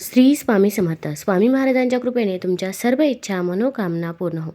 श्री स्वामी समर्थ स्वामी महाराजांच्या कृपेने तुमच्या सर्व इच्छा मनोकामना पूर्ण हो.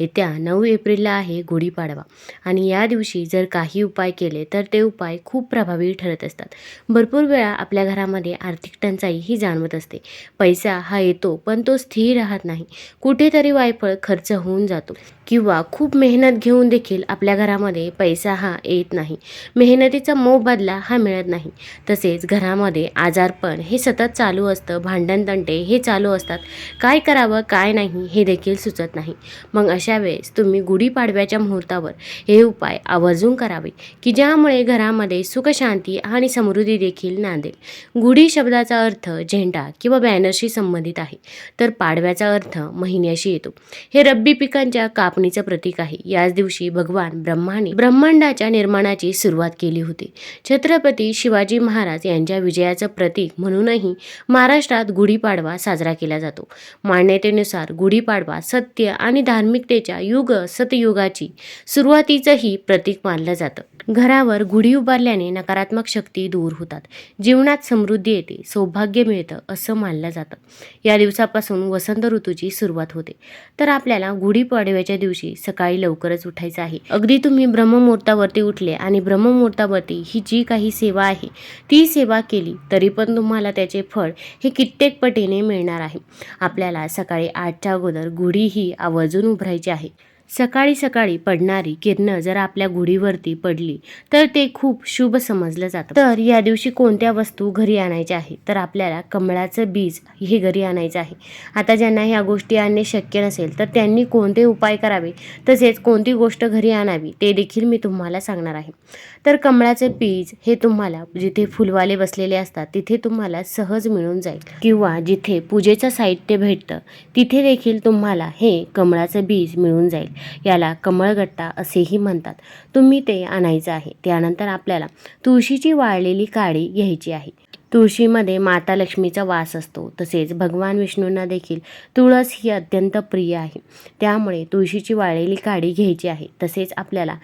येत्या नऊ एप्रिलला आहे गुढीपाडवा आणि या दिवशी जर काही उपाय केले तर ते उपाय खूप प्रभावी ठरत असतात. भरपूर वेळा आपल्या घरामध्ये आर्थिक टंचाई ही जाणवत असते. पैसा हा येतो पण तो स्थिर राहत नाही. कुठेतरी वायफळ खर्च होऊन जातो. किंवा खूप मेहनत घेऊन देखील आपल्या घरामध्ये पैसा हा येत नाही. मेहनतीचा मोबदला हा मिळत नाही. तसेच घरामध्ये आजारपण हे सतत चालू असतं. भांडणतंटे हे चालू असतात. काय करावं काय नाही हे देखील सुचत नाही. मग अशा वेळेस तुम्ही गुढीपाडव्याच्या मुहूर्तावर हे उपाय आवर्जून करावे की ज्यामुळे घरामध्ये सुखशांती आणि समृद्धी देखील नांदेल. गुढी शब्दाचा अर्थ झेंडा किंवा बॅनरशी संबंधित आहे. तर पाडव्याचा अर्थ महिन्याशी येतो. हे रब्बी पिकांच्या कापणीचं प्रतीक आहे. याच दिवशी भगवान ब्रह्माने ब्रह्मांडाच्या निर्माणाची सुरुवात केली होती. छत्रपती शिवाजी महाराज यांच्या विजयाचं प्रतीक म्हणूनही महाराष्ट्रात गुढीपाडवा साजरा केला जातो. मान्यतेनुसार गुढीपाडवा सत्य आणि धार्मिकतेच्या युग सतयुगाची सुरुवातीचंही प्रतीक मानलं जातं. घरावर गुढी उभारल्याने नकारात्मक शक्ती दूर होतात. जीवनात समृद्धी येते सौभाग्य मिळतं असं मानलं जातं. या दिवसापासून वसंत ऋतूची सुरुवात होते. तर आपल्याला गुढीपाडव्याच्या दिवशी सकाळी लवकरच उठायचं आहे. अगदी तुम्ही ब्रह्ममुहूर्तावरती उठले आणि ब्रह्ममुहूर्तावरती ही जी काही सेवा आहे ती सेवा केली तरी पण तुम्हाला त्याचे फळ हे कित्येक पटीने मिळणार आहे. आपल्याला सकाळी आठच्या अगोदर गुढी ही आवर्जून उभरायची आहे. सकाळी सकाळी पडणारी किरणं जर आपल्या गुढीवरती पडली तर ते खूप शुभ समजलं जातं. तर या दिवशी कोणत्या वस्तू घरी आणायच्या आहे तर आपल्याला कमळाचं बीज हे घरी आणायचं आहे. आता ज्यांना ह्या गोष्टी आणणे शक्य नसेल तर त्यांनी कोणते उपाय करावे? तसेच कोणती गोष्ट घरी आणावी? ते देखील मी तुम्हाला सांगणार आहे. तर कमळाचे बीज हे तुम्हाला जिथे फुलवाले बसलेले असतात तिथे तुम्हाला सहज मिळून जाईल. किंवा जिथे पूजेचं साहित्य भेटतं तिथे देखील तुम्हाला हे कमळाचं बीज मिळून जाईल. याला कमळगट्टा असेही म्हणतात. तुम्ही ते आणायचं आहे. त्यानंतर आपल्याला तुळशीची वाळलेली काळी घ्यायची आहे. तुळशीमध्ये माता लक्ष्मीचा वास असतो. तसेच भगवान विष्णूंना देखील तुळस ही अत्यंत प्रिय आहे. त्यामुळे तुळशीची वाळलेली काडी घ्यायची आहे. तसेच आपल्याला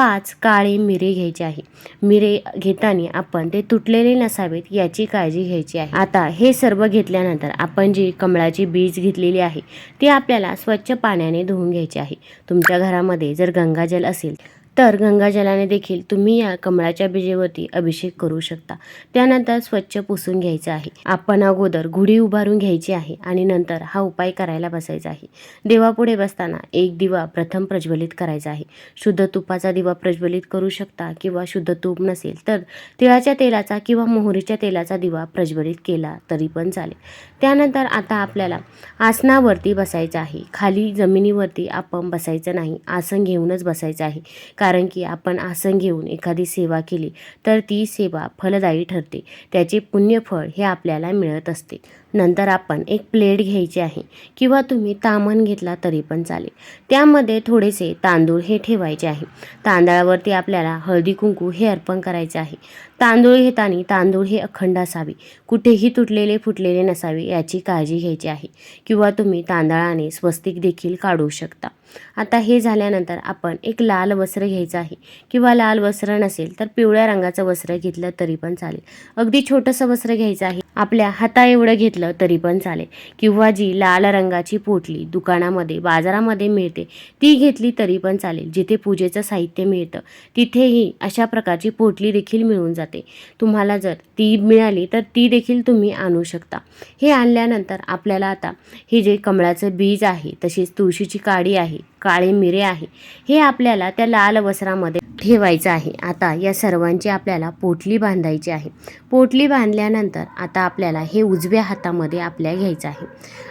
पाच काळे मिरे घ्यायचे आहे. मिरे घेताना आपण ते तुटलेले नसावेत याची काळजी घ्यायची आहे. आता हे सर्व घेतल्यानंतर आपण जी कमळाची बीज घेतलेली आहे ती आपल्याला स्वच्छ पाण्याने धुवून घ्यायची आहे. तुमच्या घरामध्ये जर गंगाजल असेल तर गंगाजलाने देखील तुम्ही या कमळाच्या बीजेवरती अभिषेक करू शकता. त्यानंतर स्वच्छ पुसून घ्यायचं आहे. आपण अगोदर गुढी उभारून घ्यायची आहे आणि नंतर हा उपाय करायला बसायचा आहे. देवापुढे बसताना एक दिवा प्रथम प्रज्वलित करायचा आहे. शुद्ध तुपाचा दिवा प्रज्वलित करू शकता किंवा शुद्ध तूप नसेल तर तिळाच्या तेलाचा किंवा मोहरीच्या तेलाचा दिवा प्रज्वलित केला तरी पण चालेल. त्यानंतर आता आपल्याला आसनावरती बसायचं आहे. खाली जमिनीवरती आपण बसायचं नाही. आसन घेऊनच बसायचं आहे. कारण की आपण आसन घेऊन एखादी सेवा केली तर ती सेवा फलदायी ठरते. त्याचे पुण्यफळ हे आपल्याला मिळत असते. नंतर आपण एक प्लेट घ्यायची आहे किंवा तुम्ही तामण घेतला तरी पण चालेल. त्यामध्ये थोडेसे तांदूळ हे ठेवायचे आहे. तांदळावरती आपल्याला हळदी कुंकू हे अर्पण करायचे आहे. तांदूळ घेताना तांदूळ हे अखंड असावे. कुठेही तुटलेले फुटलेले नसावे याची काळजी घ्यायची आहे. किंवा तुम्ही तांदळाने स्वस्तिक देखील काढू शकता. आता हे झाल्यानंतर आपण एक लाल वस्त्र घ्यायचं आहे. किंवा लाल वस्त्र नसेल तर पिवळ्या रंगाचं वस्त्र घेतलं तरी पण चालेल. अगदी छोटंसं वस्त्र घ्यायचं आहे. आपल्या हाता एवढं घेतलं तरी पण चालेल. किंवा जी लाल रंगाची पोटली दुकानामध्ये बाजारामध्ये मिळते ती घेतली तरी पण चालेल. जिथे पूजेचं साहित्य मिळतं तिथेही अशा प्रकारची पोटली देखील मिळून जाते. तुम्हाला जर ती मिळाली तर ती देखील तुम्ही आणू शकता. हे आणल्यानंतर आपल्याला आता हे जे कमळाचं बीज आहे तसेच तुळशीची काडी आहे काळे मिरे आहे. हे आपल्याला त्या लाल वस्त्रामध्ये ठेवायचं आहे. आता या सर्वांची आपल्याला पोटली बांधायची आहे. पोटली बांधल्यानंतर आता आपल्याला हे उजव्या हातामध्ये आपल्या घ्यायचं आहे.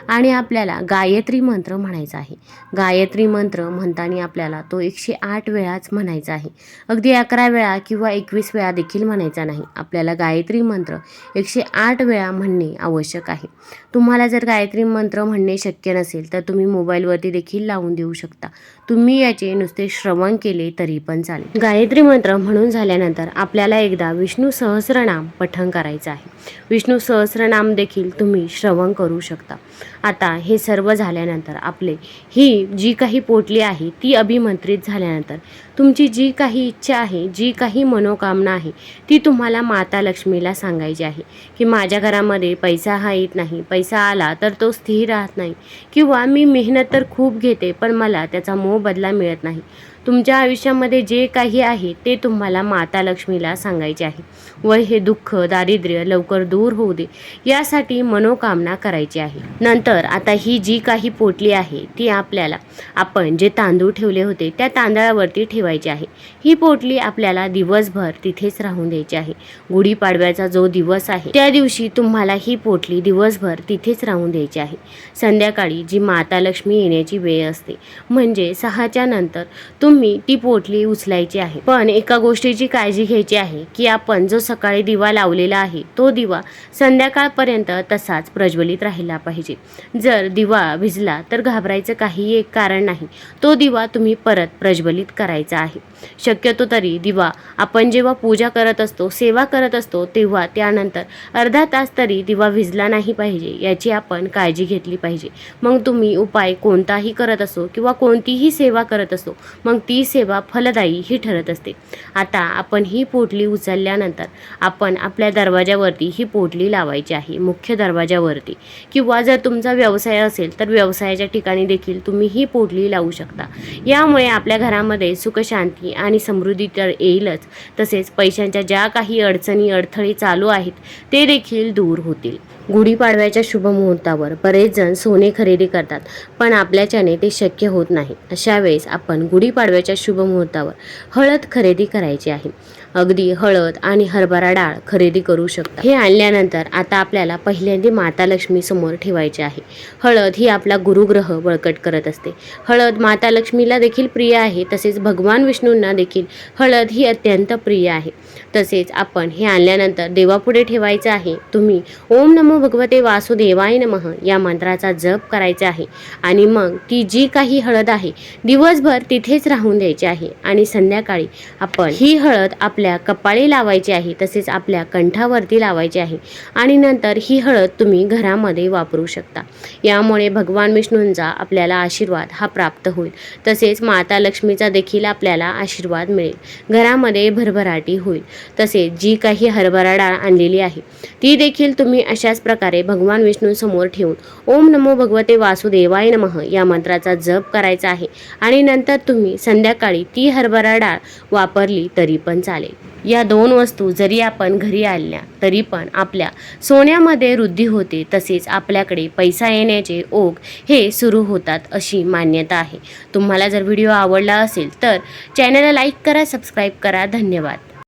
आणि आपल्याला गायत्री मंत्र म्हणायचा आहे. गायत्री मंत्र म्हणताना आपल्याला तो एकशे आठ वेळाच म्हणायचा आहे. अगदी अकरा वेळा किंवा एकवीस वेळा देखील म्हणायचा नाही. आपल्याला गायत्री मंत्र एकशे आठ वेळा म्हणणे आवश्यक आहे. तुम्हाला जर गायत्री मंत्र म्हणणे शक्य नसेल तर तुम्ही मोबाईलवरती देखील लावून देऊ शकता. तुम्ही याचे नुसते श्रवण केले तरी पण चालेल. गायत्री मंत्र म्हणून झाल्यानंतर आपल्याला एकदा विष्णू सहस्रनाम पठण करायचं आहे. विष्णू सहस्रनाम देखील तुम्ही श्रवण करू शकता. आता हे सर्व झाल्यानंतर आपले ही जी काही पोटली आहे ती अभिमंत्रित झाल्यानंतर तुमची जी काही इच्छा आहे जी काही मनोकामना आहे ती तुम्हाला माता लक्ष्मीला सांगायची आहे की माझ्या घरामध्ये पैसा हा येत नाही पैसा आला तर तो स्थिर राहत नाही किंवा मी मेहनत तर खूप घेते पण मला त्याचा मोबदला मिळत नाही. तुमच्या आयुष्यामध्ये जे काही आहे ते तुम्हाला माता लक्ष्मीला सांगायचे आहे. व हे दुःख दारिद्र्य लवकर दूर होऊ दे यासाठी मनोकामना करायची आहे. नंतर आता ही जी काही पोटली आहे ती आपल्याला आपण जे तांदूळ ठेवले होते त्या तांदळावरती ठेवायची आहे. ही पोटली आपल्याला दिवसभर तिथेच राहून द्यायची आहे. गुढीपाडव्याचा जो दिवस आहे त्या दिवशी तुम्हाला ही पोटली दिवसभर तिथेच राहून द्यायची आहे. संध्याकाळी जी माता लक्ष्मी येण्याची वेळ असते म्हणजे सहाच्या नंतर तुम्ही ती पोटली उचलायची आहे. पण एका गोष्टीची काळजी घ्यायची आहे की आपण जो सकाळी दिवा लावलेला आहे तो दिवा संध्याकाळपर्यंत तसाच प्रज्वलित राहिला पाहिजे. जर दिवा भिजला तर घाबरायचं काही एक कारण नाही. तो दिवा तुम्ही परत प्रज्वलित करायचा आहे. शक्यतो तरी दिवा. आपण जेव्हा पूजा करत असतो सेवा करत असतो तेव्हा त्यानंतर अर्धा तास तरी दिवा भिजला नाही पाहिजे याची आपण काळजी घेतली पाहिजे. मग तुम्ही उपाय कोणताही करत असो किंवा कोणतीही सेवा करत असो मग ती सेवा फलदायी ही ठरत असते. आता आपण ही पोटली उचलल्यानंतर आपण आपल्या दरवाजावरती ही पोटली लावायची आहे मुख्य दरवाजावरती किंवा जर तुमचा व्यवसाय असेल तर व्यवसायाच्या ठिकाणी देखील तुम्ही ही पोटली लावू शकता. यामुळे आपल्या घरामध्ये सुखशांती आणि समृद्धी तर येईलच. तसेच पैशांच्या ज्या काही अडचणी अडथळे चालू आहेत ते देखील दूर होतील. गुढीपाडव्याच्या शुभ मुहूर्तावर बरेच जण सोने खरेदी करतात पण आपल्याच्याने ते शक्य होत नाही. अशा वेळेस आपण गुढीपाडव्याच्या शुभ मुहूर्तावर हळद खरेदी करायची आहे. अगदी हळद आणि हरभरा डाळ खरेदी करू शकता. हे आणल्यानंतर आता आपल्याला पहिल्यांदा माता लक्ष्मी समोर ठेवायची आहे. हळद ही आपला गुरुग्रह बळकट करत असते. हळद माता लक्ष्मीला देखील प्रिय आहे तसेच भगवान विष्णूंना देखील हळद ही अत्यंत प्रिय आहे. तसेच आपण हे आणल्यानंतर देवापुढे ठेवायचं आहे. तुम्ही ओम नमो भगवते वासुदेवाय नमः या मंत्राचा जप करायचा आहे. आणि मग ती जी काही हळद आहे दिवसभर तिथेच राहून द्यायची आहे. आणि संध्याकाळी आपण ही हळद आपल्या कपाळी लावायची आहे तसेच आपल्या कंठावरती लावायची आहे. आणि नंतर ही हळद तुम्ही घरामध्ये वापरू शकता. यामुळे भगवान विष्णूंचा आपल्याला आशीर्वाद हा प्राप्त होईल. तसेच माता लक्ष्मीचा देखील आपल्याला आशीर्वाद मिळेल. घरामध्ये भरभराटी होईल. तसेच जी काही हरभरा डाळ आणलेली आहे ती देखील तुम्ही अशाच प्रकारे भगवान विष्णूंसमोर ठेवून ओम नमो भगवते वासुदेवाय नमः या मंत्राचा जप करायचा आहे. आणि नंतर तुम्ही संध्याकाळी ती हरभरा डाळ वापरली तरी पण चालेल. या दोन वस्तू जरी आपण घरी आणल्या तरी पण आपल्या सोन्यामध्ये वृद्धी होते तसेच आपल्याकडे पैसा येण्याचे ओघ हे सुरू होतात अशी मान्यता आहे. तुम्हाला जर व्हिडिओ आवडला असेल तर चॅनलला लाईक करा सबस्क्राईब करा. धन्यवाद.